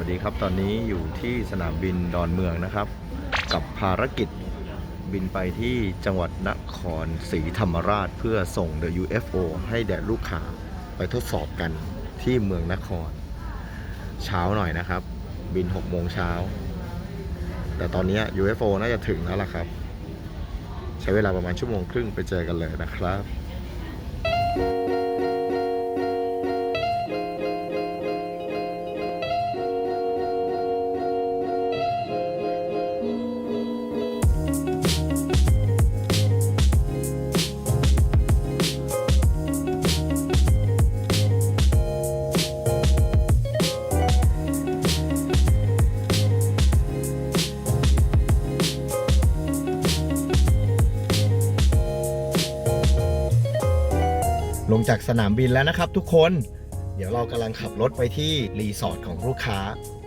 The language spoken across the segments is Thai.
วัสดีครับตอนนี้อยู่ที่สนามบินดอนเมืองนะครับ กับภารกิจบินไปที่จังหวัดนครศรีธรรมราช เพื่อส่ง The UFO ให้แด่ลูกค้าไปทดสอบกันที่เมืองนคร เช้าหน่อยนะครับ บิน6โมงเช้า แต่ตอนนี้ UFO น่าจะถึงแล้วล่ะครับ ใช้เวลาประมาณชั่วโมงครึ่งไปเจอกันเลยนะครับ งจากสนามบินแล้วนะครับทุกคน เดี๋ยวเรากำลังขับรถไปที่รีสอร์ทของลูกค้า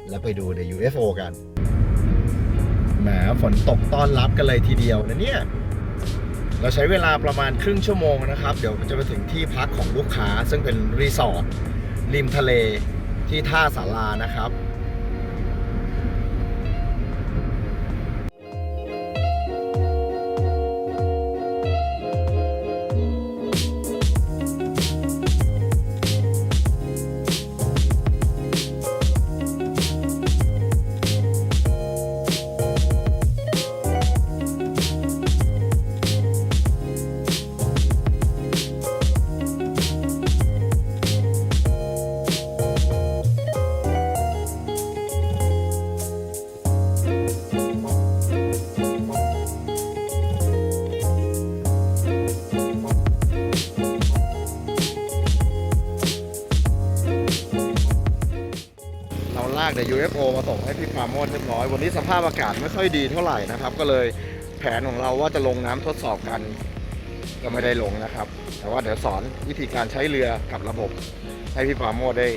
แล้วไปดู The UFO กันแหมฝนตกต้อนรับกันเลยทีเดียวนะเนี่ย เราใช้เวลาประมาณครึ่งชั่วโมงนะครับ เดี๋ยวจะไปถึงที่พักของลูกค้า ซึ่งเป็นรีสอร์ทริมทะเลที่ท่าสารานะครับ เดี๋ยว UFO มาส่งให้พี่ปราโมดเรียบร้อย วันนี้สภาพอากาศไม่ค่อยดีเท่าไหร่นะครับ ก็เลยแผนของเราว่าจะลงน้ำทดสอบกัน ก็ไม่ได้ลงนะครับ แต่ว่าเดี๋ยวสอนวิธีการใช้เรือกับระบบ ให้พี่ปราโมดได้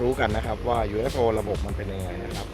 รู้กันนะครับว่า UFO ระบบมันเป็นยังไงนะครับ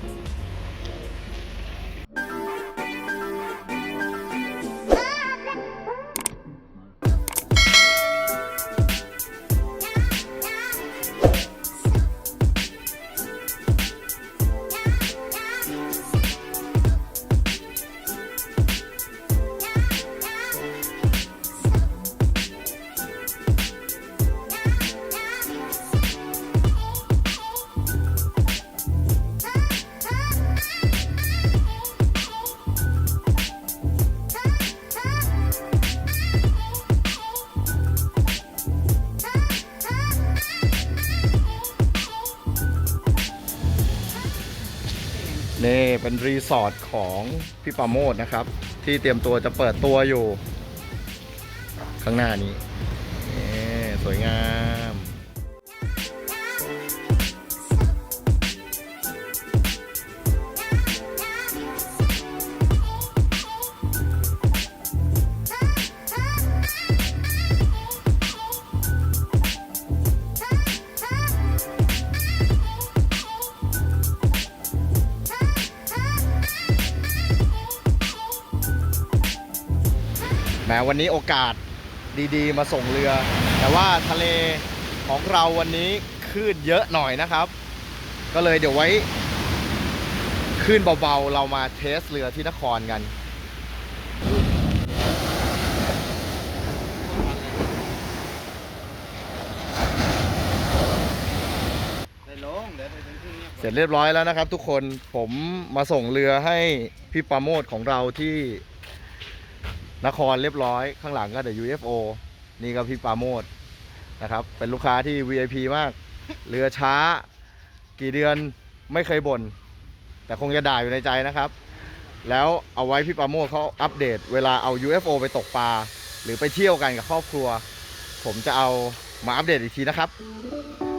นี่เป็นรีสอร์ทของพี่ปราโมดนะครับ ที่เตรียมตัวจะเปิดตัวอยู่ ข้างหน้านี้นี่สวยงาม ม้วันนี้โอกาสดีๆ มาส่งเรือ แต่ว่าทะเลของเราวันนี้คลื่นเยอะหน่อยนะครับ ก็เลยเดี๋ยวไว้คลื่นเบาๆ เรามาเทสเรือที่นครกันเสร็จเรียบร้อยแล้วนะครับทุกคนผมมาส่งเรือให้พี่ปาโมดของเราที่ นครเรียบร้อยข้างหลังก็เดี๋ยว UFO นี่ก็พี่ปาโมดนะครับ เป็นลูกค้าที่ VIP มาก เรือช้า กี่เดือนไม่เคยบ่นแต่คงจะด่าอยู่ในใจนะครับ แล้วเอาไว้พี่ปาโมดเขาอัปเดต เวลาเอา UFO ไปตกปลา หรือไปเที่ยวกันกับครอบครัว ผมจะเอามาอัปเดตอีกทีนะครับ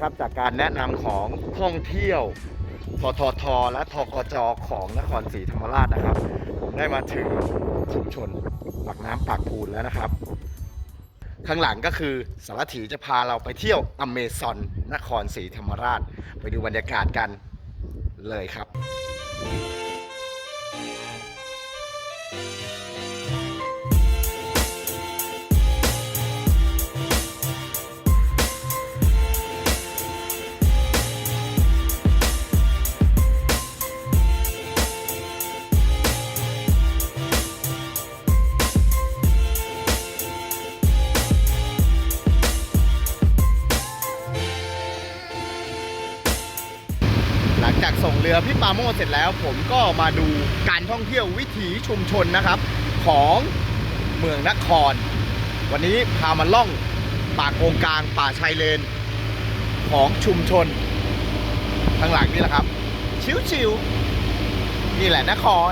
นะครับจากการแนะนำของท่องเที่ยวทททและทกจของนครศรีธรรมราชนะครับ ผมได้มาถึงชุมชนปากน้ำปากพูนแล้วนะครับ ข้างหลังก็คือสารถีจะพาเราไปเที่ยวอเมซอนนครศรีธรรมราช ไปดูบรรยากาศกันเลยครับ ส่งเรือพี่ปาโมดเสร็จแล้ว ผมก็มาดูการท่องเที่ยววิถีชุมชนนะครับ ของเมืองนคร วันนี้พามาล่องป่าโกงกลางป่าชายเลน ของชุมชนข้างหลังนี่แหละครับ ชิวๆนี่แหละนคร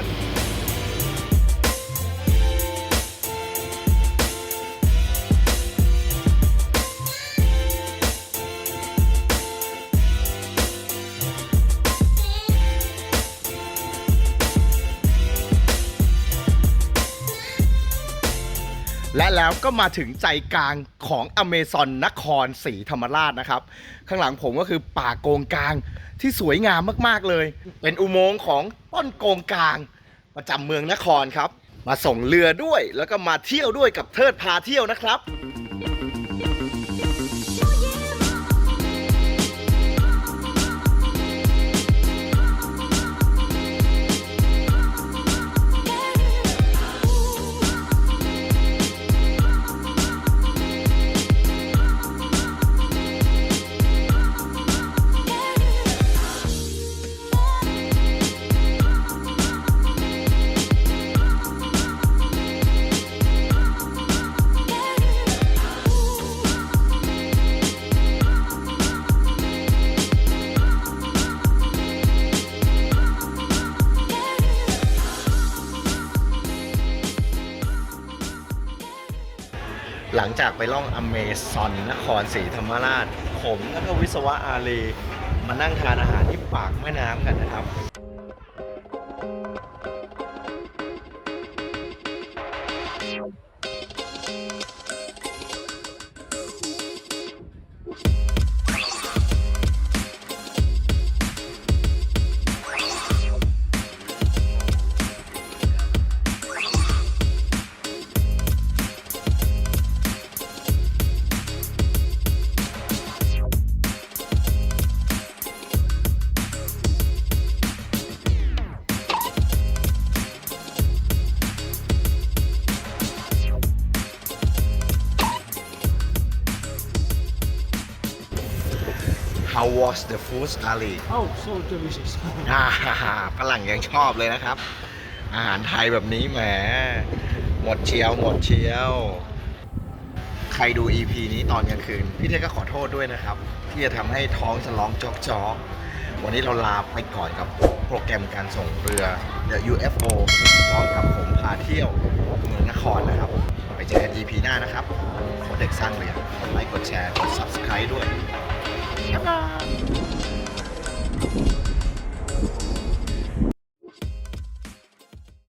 และแล้วก็มาถึงใจกลางของอเมซอนนครศรีธรรมราชนะครับ ข้างหลังผมก็คือป่าโกงกลางที่สวยงามมากๆเลย เป็นอุโมงค์ของต้นโกงกลาง ประจำเมืองนครครับ มาส่งเรือด้วยแล้วก็มาเที่ยวด้วยกับเทิดพาเที่ยวนะครับ งจากไปล่องอเมซอนนครศรีธรรมราช ผมแล้วก็วิศวะอารีมานั่งทานอาหารที่ปากแม่น้ำกันนะครับ How was the food อารี Oh, so delicious. อ่าฝรั่งยังชอบเลยนะครับ อาหารไทยแบบนี้แหม หมดเชียวหมดเชียว ใครดู EP นี้ตอนกลางคืน พี่เทก็ขอโทษด้วยนะครับ ที่จะทำให้ท้องจะร้องจอกจอกๆวันนี้เราลาไปก่อนกับโปรแกรมการส่งเรือ The UFO พร้อมกับผมพาเที่ยวเมืองนครนะครับ ไปเจอกัน EP หน้านะครับโคเด็กสร้างเรือ กดไลค์ กดแชร์ กด Subscribe ด้วย บ๊ายบาย